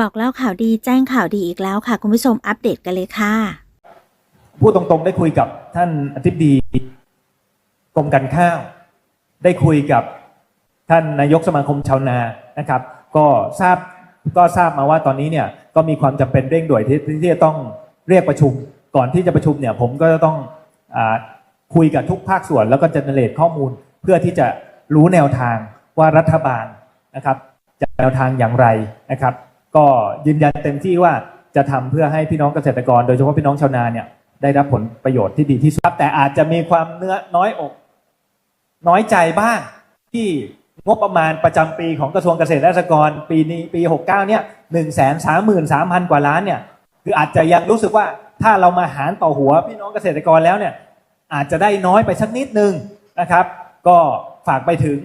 บอกเล่าข่าวดีแจ้งข่าวดีอีกแล้วค่ะ คุณผู้ชมอัปเดตกันเลยค่ะ พูดตรงๆ ได้คุยกับท่านอธิบดีกรมการข้าว ได้คุยกับท่านนายกสมาคมชาวนานะครับ ก็ทราบก็ทราบมาว่าตอนนี้เนี่ยก็มีความจำเป็นเร่งด่วนที่ที่จะต้องเรียกประชุม ก่อนที่จะประชุมเนี่ยผมก็จะต้องอคุยกับทุกภาคส่วน แล้วก็จะเนเรตข้อมูลเพื่อที่จะรู้แนวทางว่ารัฐบาลนะครับจะแนวทางอย่างไรนะครับ ก็ยืนยันเต็มที่ว่าจะทำเพื่อให้พี่น้องเกษตรกร โดยเฉพาะพี่น้องชาวนาเนี่ยได้รับผลประโยชน์ที่ดีที่สุดแต่อาจจะมีความเนื้อน้อยอก น้อยใจบ้างที่งบประมาณประจำปีของกระทรวงเกษตรและสหกรณ์ปีนี้ปี 69เนี่ยหนึ่งแสนสามหมื่นสามพันกว่าล้านเนี่ยคืออาจจะยังรู้สึกว่าถ้าเรามาหารต่อหัวพี่น้องเกษตรกรแล้วเนี่ยอาจจะได้น้อยไปสักนิดนึงนะครับ ก็ฝากไปถึง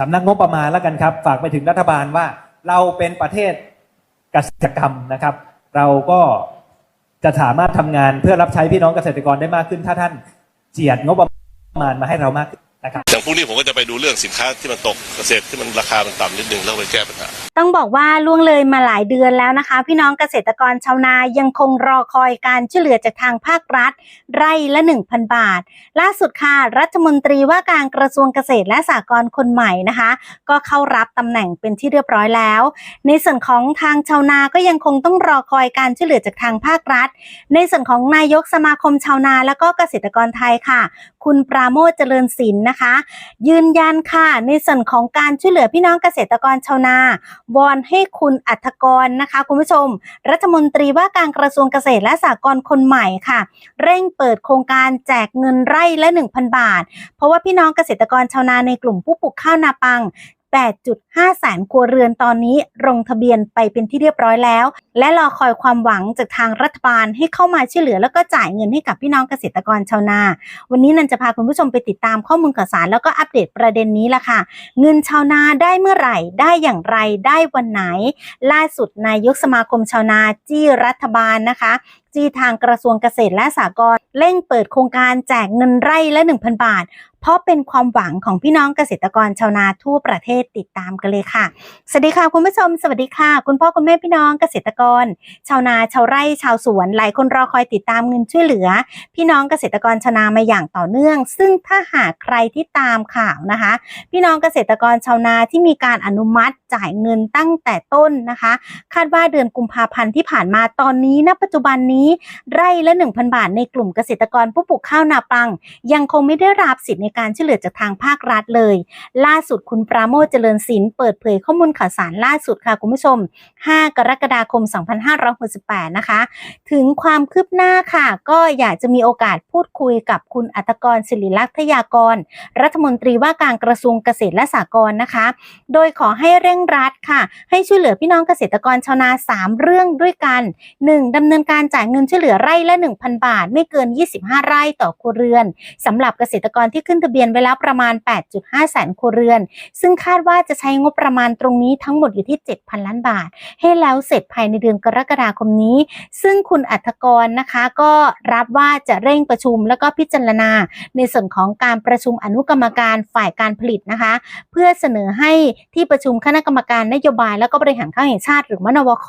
สำนักงบประมาณแล้วกันครับ ฝากไปถึงรัฐบาลว่าเราเป็นประเทศ เกษตรกรรมนะครับ เราก็จะสามารถทำงานเพื่อรับใช้พี่น้องเกษตรกรได้มากขึ้น ถ้าท่านเจียดงบประมาณมาให้เรามากขึ้นนะครับอย่างพรุ่งนี้ผมก็จะไปดูเรื่องสินค้าที่มันตกเกษตรที่มันราคามันต่ำนิดนึงแล้วไปแก้ปัญหา ต้องบอกว่าล่วงเลยมาหลายเดือนแล้วนะคะ พี่น้องเกษตรกรชาวนายังคงรอคอยการช่วยเหลือจากทางภาครัฐ ไร่ละ 1,000 บาท ล่าสุดค่ะ รัฐมนตรีว่าการกระทรวงเกษตรและสหกรณ์คนใหม่นะคะ ก็เข้ารับตำแหน่งเป็นที่เรียบร้อยแล้ว ในส่วนของทางชาวนาก็ยังคงต้องรอคอยการช่วยเหลือจากทางภาครัฐ ในส่วนของนายกสมาคมชาวนาและก็เกษตรกรไทยค่ะ คุณปราโมทเจริญศิลป์นะคะ ยืนยันค่ะในส่วนของการช่วยเหลือพี่น้องเกษตรกรชาวนาวอนให้คุณอัธกรนะคะคุณผู้ชม รัฐมนตรีว่าการกระทรวงเกษตรและสหกรณ์คนใหม่ค่ะ เร่งเปิดโครงการแจกเงินไร่ละ 1,000 บาท เพราะว่าพี่น้องเกษตรกรชาวนาในกลุ่มผู้ปลูกข้าวนาปัง 8.5แสนครัวเรือนตอนนี้ลงทะเบียนไปเป็นที่เรียบร้อยแล้ว และรอคอยความหวังจากทางรัฐบาลให้เข้ามาช่วยเหลือ แล้วก็จ่ายเงินให้กับพี่น้องเกษตรกรชาวนา วันนี้นันจะพาคุณผู้ชมไปติดตามข้อมูลข่าวสารแล้วก็อัปเดตประเด็นนี้ละค่ะ เงินชาวนาได้เมื่อไหร่ได้อย่างไรได้วันไหน ล่าสุดนายกสมาคมชาวนาจี้รัฐบาลนะคะจี้ทางกระทรวงเกษตรและสหกรณ์เร่งเปิดโครงการแจกเงินไร่ละ 1,000 บาท เพราะเป็นความหวังของพี่น้องเกษตรกรชาวนาทั่วประเทศติดตามกันเลยค่ะ สวัสดีค่ะคุณผู้ชม สวัสดีค่ะ คุณพ่อคุณแม่พี่น้องเกษตรกร ชาวนาชาวไร่ชาวสวน หลายคนรอคอยติดตามเงินช่วยเหลือ พี่น้องเกษตรกรชาวนามาอย่างต่อเนื่อง ซึ่งถ้าหากใครที่ตามข่าวนะคะ พี่น้องเกษตรกรชาวนาที่มีการอนุมัติจ่ายเงินตั้งแต่ต้นนะคะ คาดว่าเดือนกุมภาพันธ์ที่ผ่านมาตอนนี้ณปัจจุบันนี้ไร่ละ 1,000 บาทในกลุ่มเกษตรกรผู้ปลูกข้าวนาปัง ยังคงไม่ได้รับสิทธิ์ในการช่วยเหลือจากทางภาครัฐเลย ล่าสุดคุณปราโมทเจริญศิลป์เปิดเผยข้อมูลข่าวสารล่าสุดค่ะคุณผู้ชม 5 กรกฎาคม 2568 นะคะ ถึงความคืบหน้าค่ะ ก็อยากจะมีโอกาสพูดคุยกับคุณอัตกรศิริลักษณ์ทยากร รัฐมนตรีว่าการกระทรวงเกษตรและสหกรณ์นะคะ โดยขอให้เร่งรัดค่ะ ให้ช่วยเหลือพี่น้องเกษตรกรชาวนา 3 เรื่องด้วยกัน 1. ดำเนินการจ่ายเงินช่วยเหลือไร่ละ 1,000 บาท ไม่เกิน 25 ไร่ต่อครัวเรือนสำหรับเกษตรกรที่ขึ้นทะเบียนไว้แล้วประมาณ 8.5 แสนครัวเรือน ซึ่งคาดว่าจะใช้งบประมาณตรงนี้ทั้งหมดอยู่ที่ 7,000 ล้านบาท ให้แล้วเสร็จภายในเดือนกรกฎาคมนี้ ซึ่งคุณอัธกรนะคะก็รับว่าจะเร่งประชุมแล้วก็พิจารณา ในส่วนของการประชุมอนุกรรมการฝ่ายการผลิตนะคะ เพื่อเสนอให้ที่ประชุมคณะกรรมการนโยบาย และก็บริหารข้าวแห่งชาติ หรือมนวข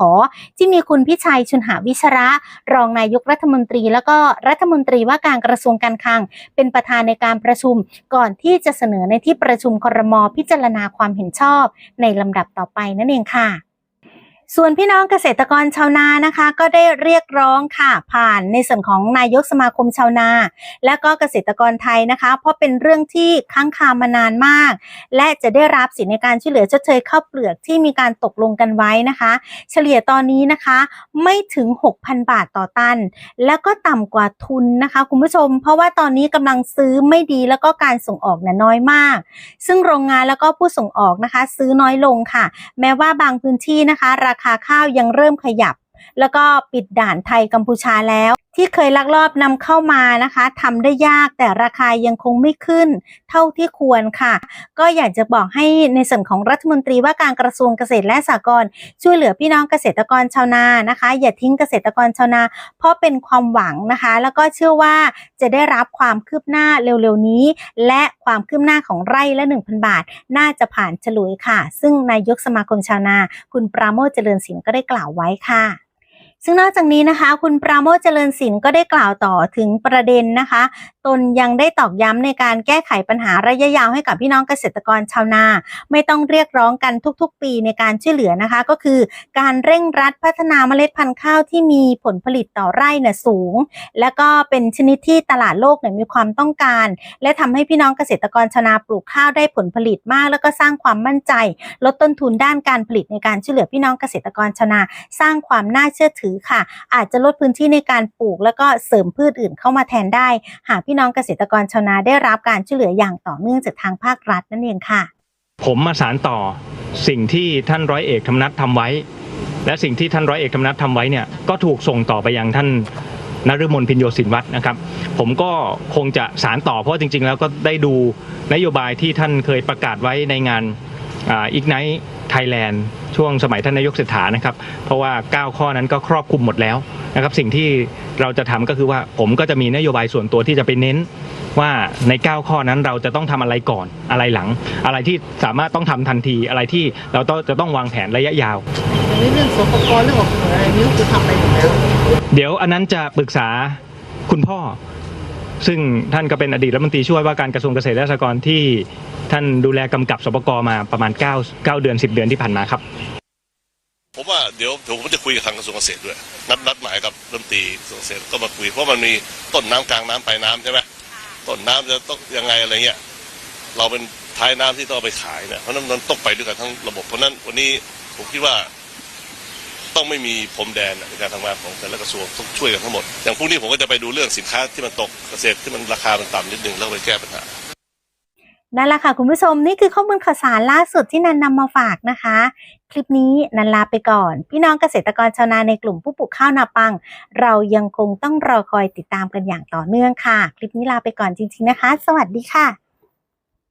ที่มีคุณพิชัยชุนหาวิชระรองนายกรัฐมนตรีแล้วก็รัฐมนตรีว่าการกระทรวงการคลัง เป็นประธานในการประชุม ก่อนที่จะเสนอในที่ประชุมครมพิจารณาความเห็นชอบ ในลำดับต่อไปนั่นเองค่ะ ส่วนพี่น้องเกษตรกรชาวนานะคะ ก็ได้เรียกร้องค่ะผ่านในส่วนของนายกสมาคมชาวนา และก็เกษตรกรไทยนะคะ เพราะเป็นเรื่องที่ค้างคามานานมาก และจะได้รับสิทธิในการช่วยเหลือชดเชยข้าวเปลือกที่มีการตกลงกันไว้นะคะ เฉลี่ยตอนนี้นะคะไม่ถึง 6,000 บาทต่อตัน แล้วก็ต่ำกว่าทุนนะคะ คุณผู้ชม เพราะว่าตอนนี้กำลังซื้อไม่ดีแล้วก็การส่งออกเนี่ยน้อยมาก ซึ่งโรงงานแล้วก็ผู้ส่งออกนะคะ ซื้อน้อยลงค่ะ แม้ว่าบางพื้นที่นะคะราคาข้าวยังเริ่มขยับ แล้วก็ปิดด่านไทยกัมพูชาแล้ว ที่เคยลักลอบนำเข้ามานะคะทำได้ยากแต่ราคายังคงไม่ขึ้น เท่าที่ควรค่ะ ก็อยากจะบอกให้ในส่วนของรัฐมนตรีว่าการกระทรวงเกษตรและสหกรณ์ช่วยเหลือพี่น้องเกษตรกรชาวนานะคะ อย่าทิ้งเกษตรกรชาวนา เพราะเป็นความหวังนะคะ แล้วก็เชื่อว่าจะได้รับความคืบหน้าเร็วๆนี้ และความคืบหน้าของไร่ละ 1,000 บาท น่าจะผ่านฉลุยค่ะ ซึ่งนายกสมาคมชาวนา คุณปราโมทเจริญศิลป์ก็ได้กล่าวไว้ค่ะ ซึ่งนอกจากนี้นะคะ คุณปราโมทเจริญศิลป์ก็ได้กล่าวต่อถึงประเด็นนะคะ ตนยังได้ตอกย้ำในการแก้ไขปัญหาระยะยาวให้กับพี่น้องเกษตรกรชาวนา ไม่ต้องเรียกร้องกันทุกๆ ปีในการช่วยเหลือนะคะ ก็คือการเร่งรัดพัฒนาเมล็ดพันธุ์ข้าวที่มีผลผลิตต่อไร่เนี่ยสูง และก็เป็นชนิดที่ตลาดโลกเนี่ยมีความต้องการ และทำให้พี่น้องเกษตรกรชาวนาปลูกข้าวได้ผลผลิตมาก แล้วก็สร้างความมั่นใจ ลดต้นทุนด้านการผลิตในการช่วยเหลือพี่น้องเกษตรกรชาวนา สร้างความน่าเชื่อถือค่ะ อาจจะลดพื้นที่ในการปลูก แล้วก็เสริมพืชอื่นเข้ามาแทนได้ หากพี่น้องเกษตรกรชาวนาได้รับการช่วยเหลืออย่างต่อเนื่องจากทางภาครัฐนั่นเองค่ะ ผมมาสารต่อสิ่งที่ท่านร้อยเอกธรรมนัฐทำไว้ และสิ่งที่ท่านร้อยเอกธรรมนัฐทำไว้เนี่ยก็ถูกส่งต่อไปยังท่านนฤมลพินโยสินวัฒน์นะครับ ผมก็คงจะสารต่อเพราะจริง ๆ แล้วก็ได้ดูนโยบายที่ท่านเคยประกาศไว้ในงานอีกไนท์ไทยแลนด์ ช่วงสมัยท่านนายกเศรษฐานะครับ เพราะว่า 9 ข้อนั้นก็ครอบคลุมหมดแล้วนะครับ สิ่งที่เราจะทำก็คือว่าผมก็จะมีนโยบายส่วนตัวที่จะไปเน้นว่าใน 9 ข้อนั้นเราจะต้องทำอะไรก่อนอะไรหลัง อะไรที่สามารถต้องทำทันทีอะไรที่เราต้องจะต้องวางแผนระยะยาวอย่างนี้เรื่องสปกรเรื่องออกเสนออะไรนี่ก็คือทำไปหมดแล้ว เดี๋ยวอันนั้นจะปรึกษาคุณพ่อ ซึ่งท่านก็เป็นอดีตรัฐมนตรีช่วยว่าการกระทรวงเกษตรและสหกรณ์ที่ท่านดูแลกำกับสปกมาประมาณ 9 9 เดือน 10 เดือนที่ผ่านมาครับ ผมว่าเดี๋ยวผมจะคุยกับทางกระทรวงเกษตรด้วย นัดนัดหมายกับรัฐมนตรีกระทรวงเกษตรก็มาคุยเพราะมันมีต้นน้ำกลางน้ำปลายน้ำใช่ไหมต้นน้ำจะต้องยังไงอะไรเงี้ยเราเป็นท้ายน้ำที่ต้องเอาไปขายเนี่ยเพราะนั้นมันต้องไปด้วยกันทั้งระบบเพราะนั้นวันนี้ผมคิดว่า ต้องไม่มีพรมแดนในการทำงานของแต่ละกระทรวงต้องช่วยกันทั้งหมด อย่างพรุ่งนี้ผมก็จะไปดูเรื่องสินค้าที่มันตกเกษตรที่มันราคามันต่ำนิดนึงแล้วไปแก้ปัญหานั่นแหละค่ะคุณผู้ชมนี่คือข้อมูลข่าวสารล่าสุดที่นันนำมาฝากนะคะ คลิปนี้นันลาไปก่อน พี่น้องเกษตรกรชาวนาในกลุ่มผู้ปลูกข้าวนาปัง เรายังคงต้องรอคอยติดตามกันอย่างต่อเนื่องค่ะ คลิปนี้ลาไปก่อนจริง ๆนะคะ สวัสดีค่ะ